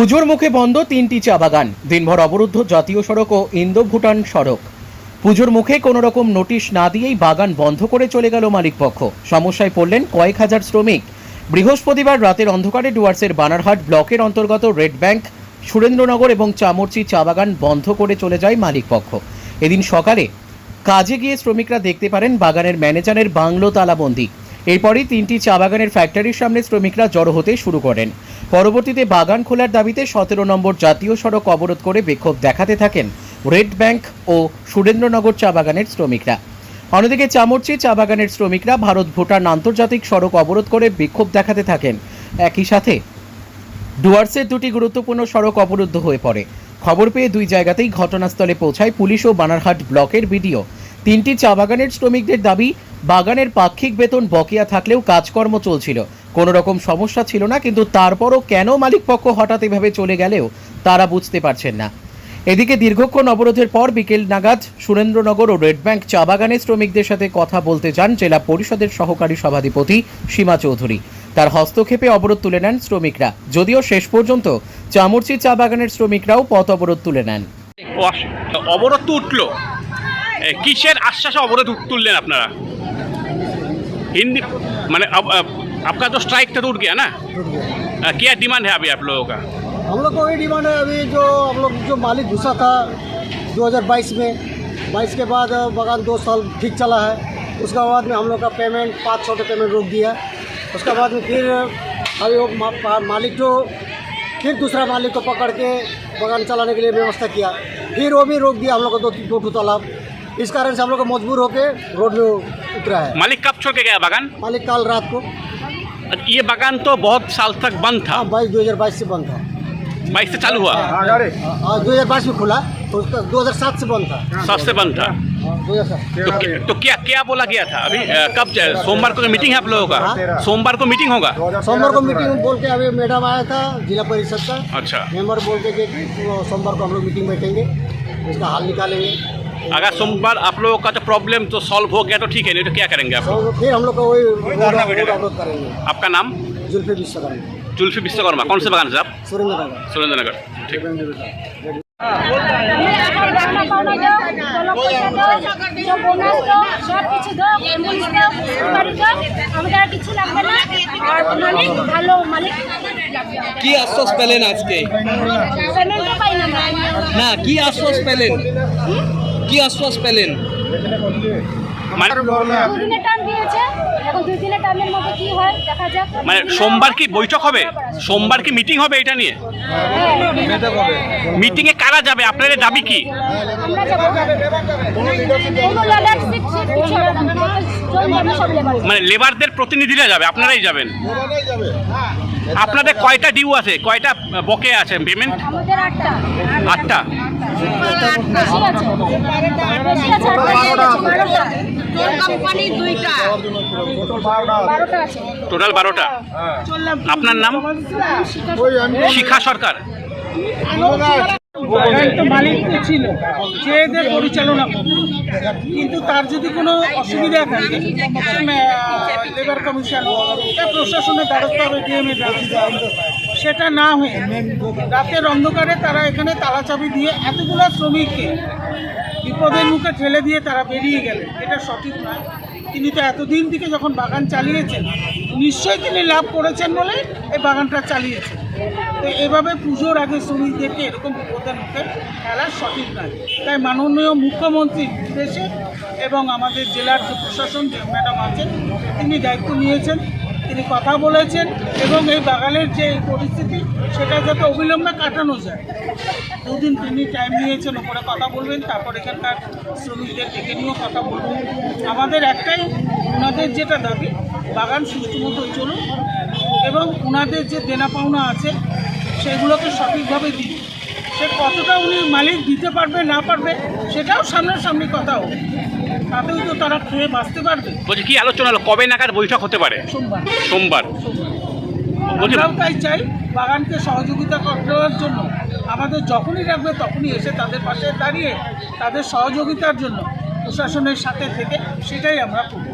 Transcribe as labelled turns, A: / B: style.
A: পুজোর মুখে বন্ধ তিনটি চা বাগান, দিনভর অবরুদ্ধ জাতীয় সড়ক ও ইন্দো ভুটান সড়ক। পুজোর মুখে কোনো রকম নোটিশ না দিয়েই বাগান বন্ধ করে চলে গেল মালিকপক্ষ। সমস্যায় পড়লেন কয়েক হাজার শ্রমিক। বৃহস্পতিবার রাতের অন্ধকারে ডুয়ার্সের বানারহাট ব্লকের অন্তর্গত রেড ব্যাংক, সুরেন্দ্রনগর এবং চামরচি চা বাগান বন্ধ করে চলে যায় মালিকপক্ষ। এদিন সকালে কাজে গিয়ে শ্রমিকরা দেখতে পারেন বাগানের ম্যানেজারের বাংলো তালাবন্দি। এরপরই তিনটি চা বাগানের ফ্যাক্টরির সামনে শ্রমিকরা জড়ো হতে শুরু করেন। পরবর্তীতে বাগান খোলার দাবিতে সতেরো নম্বর জাতীয় সড়ক অবরোধ করে বিক্ষোভ দেখাতে থাকেন রেড ব্যাংক ও সুরেন্দ্রনগর চা বাগানের শ্রমিকরা। অন্যদিকে চামরচি চা বাগানের শ্রমিকরা ভারত ভুটান আন্তর্জাতিক সড়ক অবরোধ করে বিক্ষোভ দেখাতে থাকেন। একই সাথে ডুয়ার্সের দুটি গুরুত্বপূর্ণ সড়ক অবরুদ্ধ হয়ে পড়ে। খবর পেয়ে দুই জায়গাতেই ঘটনাস্থলে পৌঁছায় পুলিশ ও বানারহাট ব্লকের বিডিও। তিনটি চা বাগানের শ্রমিকদের দাবি বাগানের পাক্ষিক বেতন বকেয়া থাকলেও কাজকর্ম চলছিল। কোনো রকম সমস্যা ছিল না, কিন্তু তারপরও কেন মালিকপক্ষ হঠাৎ এভাবে চলে গেলেও তারা বুঝতে পারছেন না। এদিকে দীর্ঘক্ষণ অবরোধের পর বিকেল নাগাদ সুরেন্দ্রনগর ও রেড ব্যাংক চা বাগানের শ্রমিকদের সাথে কথা বলতে যান জেলা পরিষদের সহকারী সভাধিপতি সীমা চৌধুরী। তার হস্তক্ষেপে অবরোধ তুলে নেন শ্রমিকরা। যদিও শেষ পর্যন্ত চামরচি চা বাগানের শ্রমিকরাও পথ অবরোধ তুলে নেন।
B: অবরোধ তো উঠল। কিসের আশ্বাসে অবরোধ তুললেন আপনারা? हिंदी मैंने अब, आपका तो स्ट्राइक तो टूट गया ना? अ, क्या डिमांड है अभी आप लोगों का?
C: हम लोग को वही डिमांड है अभी जो हम लोग जो मालिक घुसा था 2022 में। 22 के बाद बगान दो साल ठीक चला है। उसके बाद में हम लोग का पेमेंट पाँच छोटे पेमेंट रोक दिया। उसके बाद में फिर अभी वो मालिक जो फिर दूसरा मालिक को पकड़ के बगान चलाने के लिए व्यवस्था किया। फिर वो भी रोक दिया हम लोग को दो दो ठो तालाब। इस कारण से हम लोग को मजबूर होकर रोड में उतरा है।
B: मालिक कब छोड़ के गया बागान?
C: मालिक कल रात को।
B: ये बागान तो बहुत साल तक बंद था।
C: हाँ बाईस दो हज़ार बाईस से बंद था।
B: बाईस से चालू हुआ?
C: हाँ दो हज़ार बाईस में खुला तो उसका दो हज़ार सात से बंद था।
B: सात से बंद था। तो, क्या- तो क्या क्या बोला गया था? अभी कब सोमवार को मीटिंग है आप लोगों का?
C: हाँ।
B: सोमवार को मीटिंग होगा?
C: सोमवार को मीटिंग बोल के अभी मैडम आया था जिला परिषद का।
B: अच्छा।
C: मेंबर बोल के सोमवार को हम लोग मीटिंग बैठेंगे उसका हाल निकालेंगे।
B: अगर सोमवार आप लोगों का तो प्रॉब्लम तो सॉल्व हो गया तो ठीक है नहीं तो क्या करेंगे आप लोग
C: तो फिर हम लोग को वही रोड रोड अवरोध करेंगे
B: आपका नाम
C: जुल्फे विश्वकर्मा
B: जुल्फी विश्वकर्मा कौन से बागान से आप
C: सुरेंद्र नगर
B: सुरेंद्र नगर ठीक
D: রান্না পাওনা দাও জল পয়সা দাও সব বোনাস দাও সব কিছু দাও অ্যাম্বুলেন্স দাও গাড়ি দাও আমাদের আর কিছু লাগবে না আর মালিক ভালো মালিক
E: কি আশ্বাস পেলেন আজকে
D: পেমেন্টও পাই না আমরা।
E: না কি আশ্বাস পেলেন কি আশ্বাস পেলেন?
B: মানে
D: দুদিনের টাইম দিয়েছে এখন দুই দিনের টাইমের মধ্যে কি হয় দেখা যাক।
B: মানে সোমবার কি বৈঠক হবে? সোমবার কি মিটিং হবে এটা নিয়ে? মিটিং এ কারা যাবে? আপনাদের দাবি কি? মানে লেবারদের প্রতিনিধিরা যাবে আপনারাই যাবেন? আপনাদের কয়টা ডিউ আছে? কয়টা বকে আছে? পেমেন্ট
D: আটটা।
B: টোটাল বারোটা? আপনার নাম? শিখা সরকার।
F: তো মালিক তো ছিল, যে এদের পরিচালনা কিন্তু তার যদি কোনো অসুবিধা থাকে লেবার কমিশন বা প্রশাসনের দ্বারস্থ হবে ডিএমএ সেটা না হয়ে রাতের অন্ধকারে তারা এখানে তালাচাবি দিয়ে এতগুলো শ্রমিককে বিপদের মুখে ঠেলে দিয়ে তারা বেরিয়ে গেলেন। এটা সঠিক নয়। তিনি তো এতদিন থেকে যখন বাগান চালিয়েছেন, নিশ্চয়ই তিনি লাভ করেছেন বলে এই বাগানটা চালিয়েছেন। তো এভাবে পুজোর আগে শ্রমিকদেরকে এরকম বিপদের মুখে ফেলা সঠিক নয়। তাই মাননীয় মুখ্যমন্ত্রীর নির্দেশে এবং আমাদের জেলার যে প্রশাসন যে ম্যাডাম আছেন, তিনি দায়িত্ব নিয়েছেন, তিনি কথা বলেছেন এবং এই বাগানের যে পরিস্থিতি, সেটা যাতে অবিলম্বে কাটানো যায়। দুদিন তিনি টাইম নিয়েছেন, ওপরে কথা বলবেন, তারপর এখানকার শ্রমিকদের ডেকে নিয়েও কথা বলবেন। আমাদের একটাই, ওনাদের যেটা দাবি, বাগান সুষ্ঠু মতো চলুন এবং ওনাদের যে দেনা পাওনা আছে সেগুলোকে সঠিকভাবে দিন। সে কতটা উনি মালিক দিতে পারবে না পারবে সেটাও সামনাসামনি কথা হবে। তাতেও তো তারা খেয়ে বাঁচতে পারবে।
B: বলছি কি আলোচনা হলো? কবে নাগাদ বৈঠক হতে পারে?
F: সোমবার।
B: সোমবার।
F: আমরাও তাই চাই বাগানকে সহযোগিতা করার জন্য। আমাদের যখনই রাখবে তখনই এসে তাদের পাশে দাঁড়িয়ে তাদের সহযোগিতার জন্য প্রশাসনের সাথে থেকে সেটাই আমরা করব।